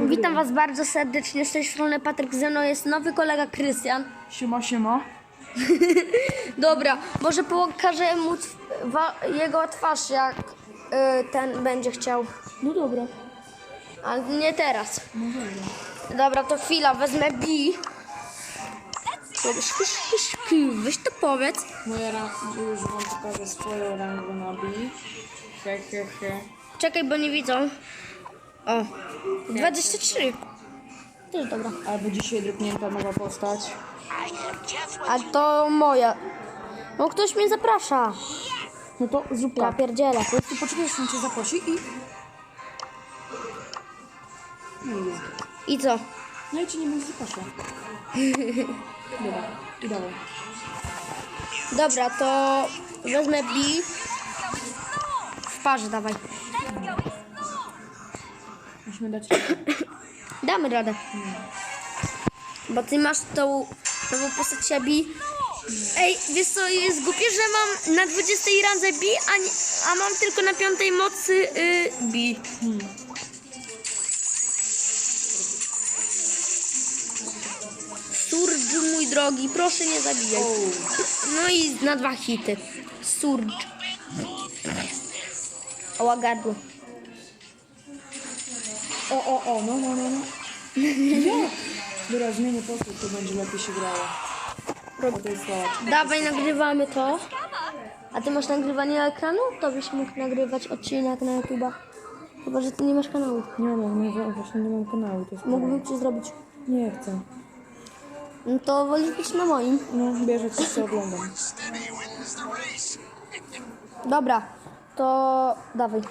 Witam Was bardzo serdecznie z tej strony Patryk, ze mną jest nowy kolega Krystian. Siema, siema. Dobra, może pokażę mu jego twarz, jak y, ten będzie chciał. No dobra. Ale nie teraz. No dobra. Dobra, to chwila, wezmę B. Robisz kysz, kysz, ky. Weź to powiedz. Moja ra- już wam pokażę swoją rangę na B. He, he, he. Czekaj, bo nie widzą. O, 23. Też dobra. Albo dzisiaj druknięta nowa postać. A to moja. No ktoś mnie zaprasza. No to zrób Ja tak. pierdzielę. Po prostu poczekaj, aż on cię zaprosi i... No i co? No i ci nie będzie zapraszał. Dobra, i dawaj. Dobra, to wezmę B. W parze dawaj. Musimy dać... Damy radę. Bo ty masz tą nową postać B. Ej, wiesz co, jest głupie, że mam na 20 randze B, a, nie, a mam tylko na 5 mocy y, B. Surge, mój drogi, proszę nie zabijaj. No i na dwa hity. Surge. O, gardło. O, o, o, no, no, no, no. Nie! Dobra, zmienię postać, to będzie lepiej się grało. O, to jest słaba. Dawaj, nagrywamy to. A ty masz nagrywanie ekranu? To byś mógł nagrywać odcinek na YouTube'a. Chyba, że ty nie masz kanału. Nie mam, nie, właśnie nie mam kanału, to jest Mógłbym ci zrobić. Nie chcę. No to wolisz być na moim. No, bierze coś, co oglądam. Dobra, to dawaj.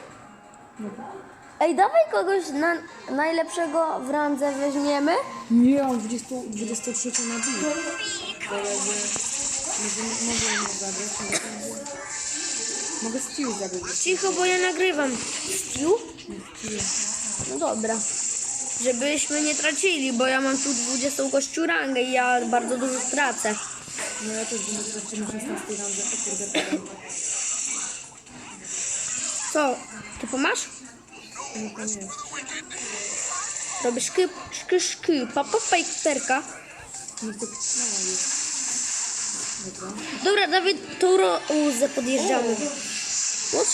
Ej, dawaj kogoś na, najlepszego w randze weźmiemy. Nie, mam 20, 23 na bił. To jakby... Może mogę ją zagrać, ale to będzie... Mogę Steel zagrać. Cicho, bo ja nagrywam. Stew? No dobra. Żebyśmy nie tracili, bo ja mam tu 20 gościu rangę i ja bardzo dużo stracę. No ja też będę tracił na 16 randze, to kurde powiem. Co? Ty pomasz? No to nie. Robisz szky, szky, szky, papa. No, jest. Dobra. Dobra, Dawid, tą rozę podjeżdżamy. Łoż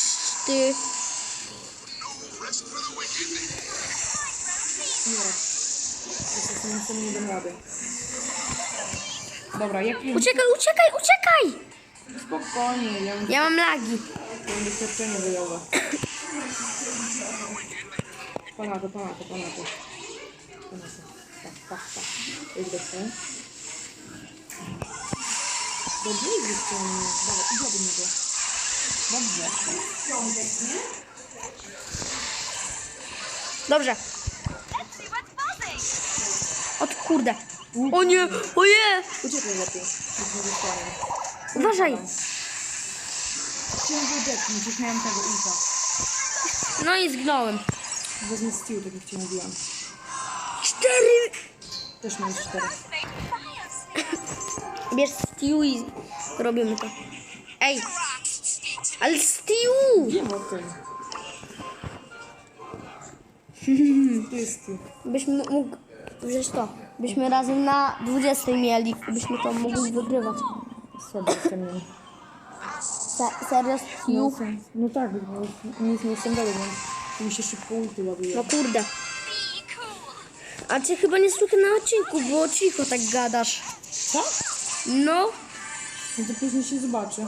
ty. Nie. To nie dam rady. Dobra, jak wiem... Uciekaj, uciekaj, uciekaj! Spokojnie, ja mam Ja mam lagi. Mam doświadczenie bojowe. Panato, panato, panato. Panato. Tak, tak, tak. Jest dobrze. Dobrze, jest mnie. Dawaj, idę do niego. Dobrze. Dobrze. Od kurde. O nie, o nie! Uciekaj lepiej. Uważaj. Chciałem go odepchnąć, już miałem tego ulta. No i zgnąłem. Wezmę steel, tak jak ci mówiłam. Cztery. Też mam cztery. Bierz Stew i robimy to. Ej, ale Stew! Wiem o tym. To jest steel. Byś mógł wziąć to. Byśmy razem na 20 mieli, byśmy to mogli wygrywać. Słaby jestem. Se- serio No, Stew? no tak, bo nic nie jestem dalej, więc to mi się szybko ulty ładuje. No kurde. A cię chyba nie słychać na odcinku, bo cicho tak gadasz. Co? No, No to później się zobaczy.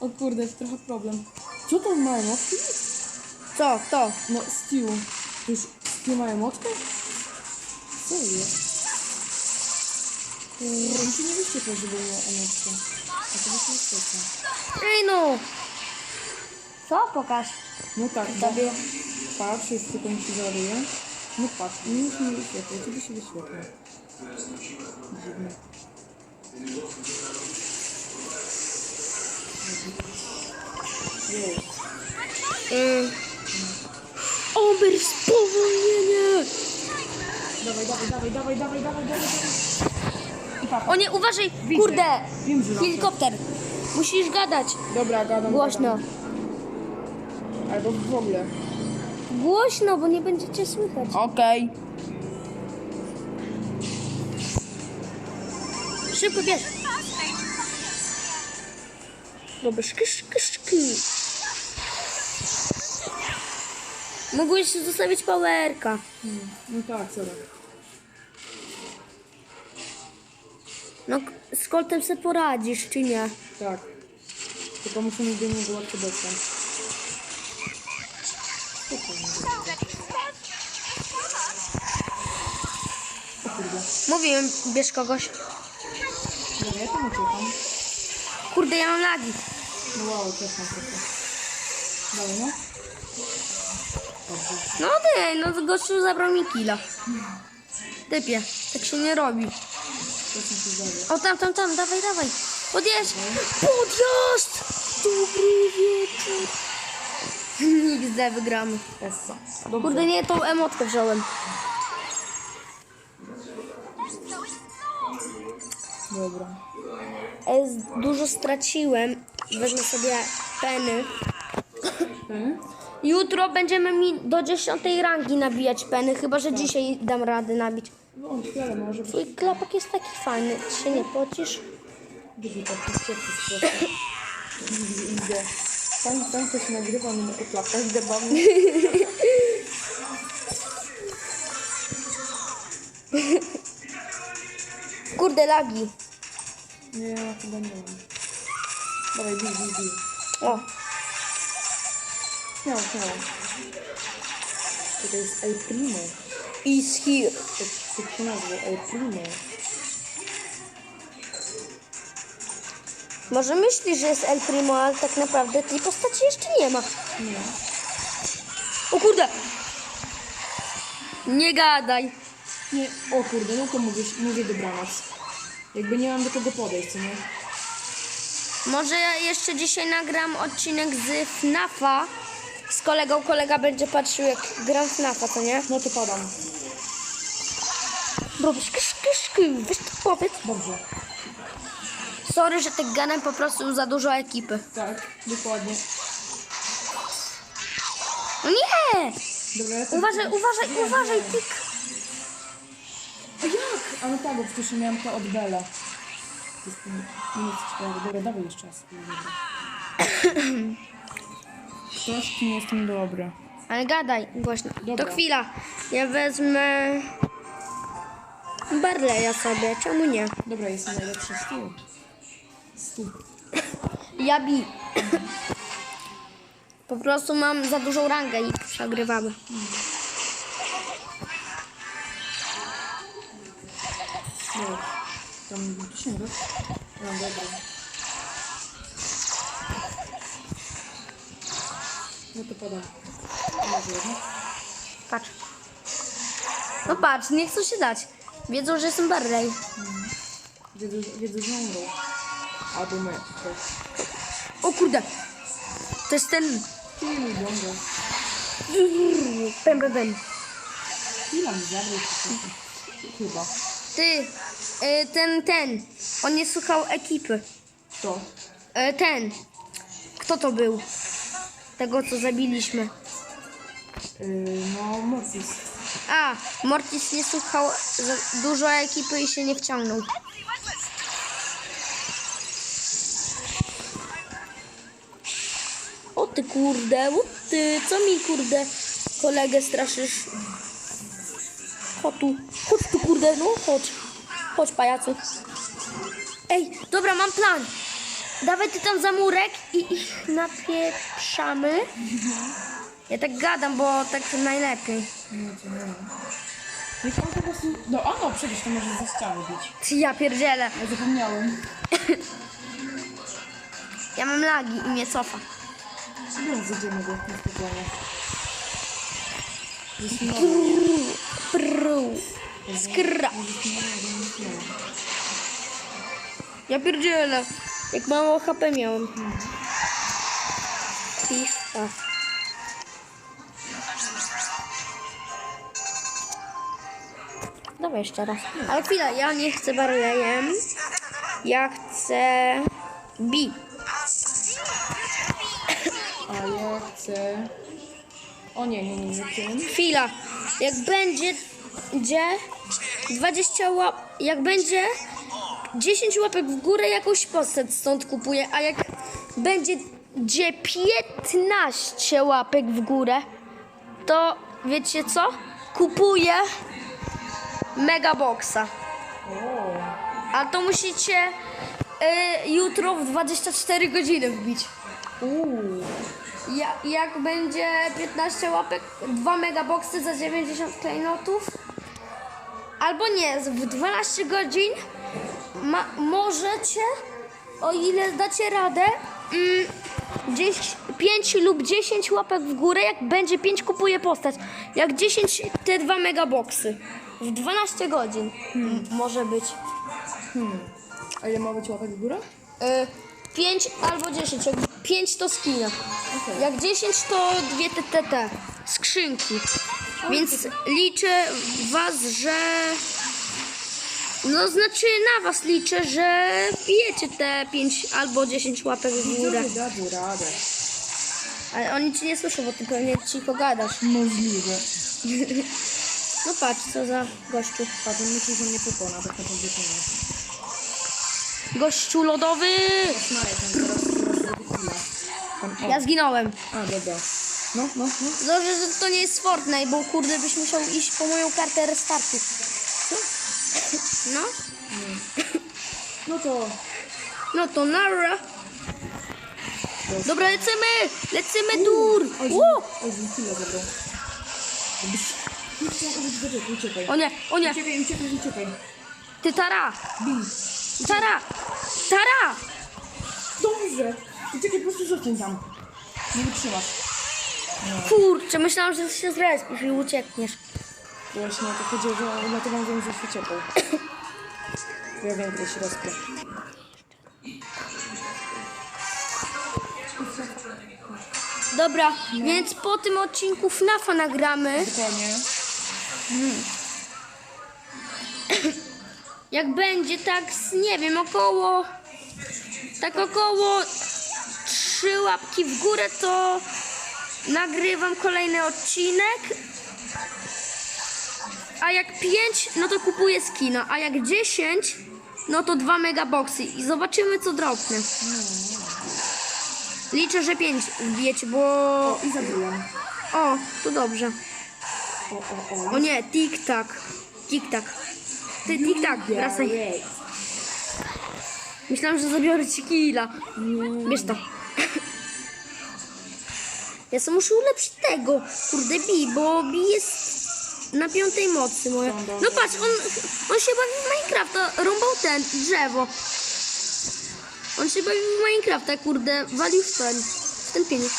O kurde, jest trochę problem. Co to ma emotki? co, to? No, Stew. To już Stew ma emotkę? Co jest? Kurde, ci nie wyświetla, żeby miał emotkę. A to by się wyświetla. Ej no! Co? Pokaż. No tak, bo Tobie. Patrz, już tylko mi się załaduje. No patrz, mi już nie wyświetla, by się wyświetla? Dziwne. Jest. Mm. Ober spowolnienie! Dawaj, dawaj, dawaj, dawaj, dawaj, dawaj, dawaj. I. O nie, uważaj! Widzę. Kurde! Wiem, że Helikopter! Musisz gadać Dobra, gadam. głośno. Gadam. Albo w ogóle głośno, bo nie będziecie słychać. Okej. Szybko bierz. Dobra, szky, szky, szky. Mogłeś zostawić powerka. Hmm, no tak, co. No, z koltem se poradzisz, czy nie? Tak. Tylko musimy gdzie nie było przed. Mówiłem, bierz kogoś. Dobra, ja tam uciekam. Kurde, ja mam lagi. No wow, też mam trochę. Dalej, no. Dobrze. No ty, no to gościu zabrał mi killa. Typie, tak się nie robi. Się. O, tam, tam, tam, dawaj, dawaj. Podjedź. Podjazd! Dobry wieczór. XD wygramy. Essa. Dobrze. Kurde, nie, tą emotkę wziąłem. Dobra. E, Dużo straciłem. Wezmę sobie peny. Ten? Jutro będziemy mi do 10 rangi nabijać peny, chyba że dzisiaj dam radę nabić. Ale może być. Twój klapak jest taki fajny, ty się nie pocisz. Gdzie tak jest ciepły po. Idę. Tam, tam ktoś nagrywa mnie idę bawić. Kurde, lagi. Nie, ja chyba nie mam. Dawaj, bij, bij, bij. O, Śmiało, śmiało. To jest El Primo. is here. Tak się nazywa, El Primo. Może myślisz, że jest El Primo, ale tak naprawdę tej postaci jeszcze nie ma. Nie. O kurde! Nie gadaj. Nie, o kurde, no to mówię, mówię dobranoc. Jakby nie mam do kogo podejść, co nie? Może ja jeszcze dzisiaj nagram odcinek z FNAFa. Z kolegą kolega będzie patrzył jak gram FNAFa, to nie? No to padam. Bro, szky, szky, szky, weź to powiedz. Dobrze. Sorry, że tak gadam po prostu za dużo ekipy. Tak, dokładnie. No nie! Dobra, ja to... Uważaj, uważaj, uważaj, nie. A no tak, bo przecież miałem to od Bela. To jest minus cztery. Dobra, dawaj jeszcze raz. Dobra. Ktoś, kim jestem dobry. Ale gadaj głośno. Dobra. To chwila. Ja wezmę... Barleya sobie, czemu nie? Dobra, jestem najlepszy stół. Stół. Ja bi. Po prostu mam za dużą rangę i przegrywamy. Tam sięgasz? No dobra. No to podam. Patrz. No patrz, nie chcą się dać. Wiedzą, że jestem Barley. Wiedzę, wiedzę, że umrą. Albo my. Tak. O kurde. To jest ten... Blondą. Pem, pem, pem. Chwila mi zabrał. Chyba. Ty, y, ten, ten. On nie słuchał ekipy. To. Y, ten. Kto to był? Tego, co zabiliśmy. Yy, no, Mortis. A, Mortis nie słuchał za dużo ekipy i się nie wciągnął. O ty kurde, o ty, co mi kurde kolegę straszysz? Chodź tu, chodź tu kurde, no chodź. Chodź pajacu. Ej, dobra, mam plan. Dawaj ty tam za murek i ich napieprzamy. Ja tak gadam, bo tak najlepiej. Nie, to nie. Nie to po prostu... No, a no, przecież to może ze ściany być. Ty, Ja pierdzielę. Ja zapomniałem. Ja mam lagi i mnie cofa. Dobra, zjedziemy go na spokojnie. Pru. Skra. Ja pierdzielę. Jak mało HP miałem. Pista. Dawaj jeszcze raz. Ale chwila, ja nie chcę barlejem. Ja chcę... Bi. A ja chcę... O nie, nie, nie, nie. Chwila. Jak będzie... Gdzie? 20 łap... Jak będzie 10 łapek w górę, jakąś postać stąd kupuję, a jak będzie gdzie 15 łapek w górę, to wiecie co? Kupuję Megaboxa. A to musicie y, jutro w 24 godziny wbić. uuu. Ja, jak będzie 15 łapek, 2 megaboxy za 90 klejnotów. Albo nie, w 12 godzin ma, możecie, o ile dacie radę, mm, gdzieś 5 lub 10 łapek w górę. Jak będzie 5, kupuję postać. Jak 10, te 2 megaboxy. W 12 godzin m- może być. A ile ma być łapek w górę? Y, 5 albo 10. Jak 5 to skina. Okej. Jak 10 to dwie te, te, te skrzynki. Więc liczę was, że. No znaczy na was liczę, że bijecie te 5 albo 10 łapek w górę. Dadzą radę. Ale oni ci nie słyszą, bo ty pewnie cicho gadasz. Możliwe. No patrz, co za gościu. Patrz, on myśli, że mnie pokona, tak naprawdę to Tam, o. Ja zginąłem. A, dobra. No, no, no. Dobrze, że to nie jest Fortnite, bo kurde byś musiał iść po moją kartę restartu. Co? No? No to... No to nara. Dobra, lecimy! Lecimy tur! Uciekaj. O nie, o nie! Uciekaj, uciekaj, uciekaj. Ty tara! Bij. Tara! Tara! Dobrze. Uciekaj, po prostu zostań tam. Nie wytrzymasz. Kurczę, myślałam, że się zrespisz i uciekniesz. Właśnie to chodziło, że dlatego mówiłem, że się ciepło. Ja wiem, gdzie się rozpię. Dobra, więc po tym odcinku FNAFa nagramy. Dokładnie. Jak będzie tak, z, nie wiem, około... Tak około trzy łapki w górę, to nagrywam kolejny odcinek. A jak 5, no to kupuję skina. A jak 10, no to dwa megaboxy. I zobaczymy, co dropnę. Liczę, że 5 wbijecie, bo... O, i zabiłem. O, to dobrze. O, o, o. O nie, tik-tak. Tik-tak. Ty tik-tak, wracaj. Jarek. Myślałam, że zabiorę ci killa. Bierz to. Ja sobie muszę ulepszyć tego, kurde, Bi, bo Bi jest na piątej mocy moja. No patrz, on, on się bawi w Minecrafta, rąbał ten, drzewo. On się bawi w Minecrafta, kurde, walił w ten, w ten pieniądz.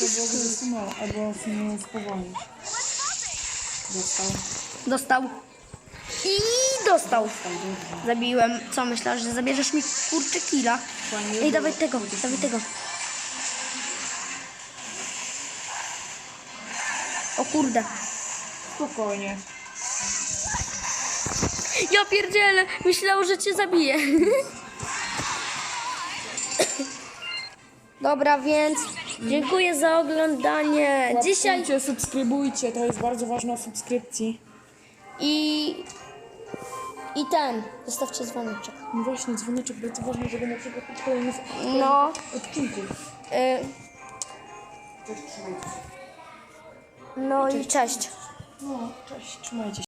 Wysunął, albo się. Dostał. Dostał. I dostał. Zabiłem. Co myślasz, że zabierzesz mi kurczę killa? Ej, dawaj tego, dawaj tego. O kurde. Spokojnie. Ja pierdzielę, myślał, że cię zabiję. Dobra, więc dziękuję za oglądanie. Dzisiaj Dzisiaj subskrybujcie, to jest bardzo ważne o subskrypcji. i i ten, zostawcie dzwoneczek. No właśnie, dzwoneczek bardzo ważny, żeby na przykład od kolejnych No, odcinków. y, Cześć, trzymajcie się. no i cześć. No, cześć, trzymajcie się.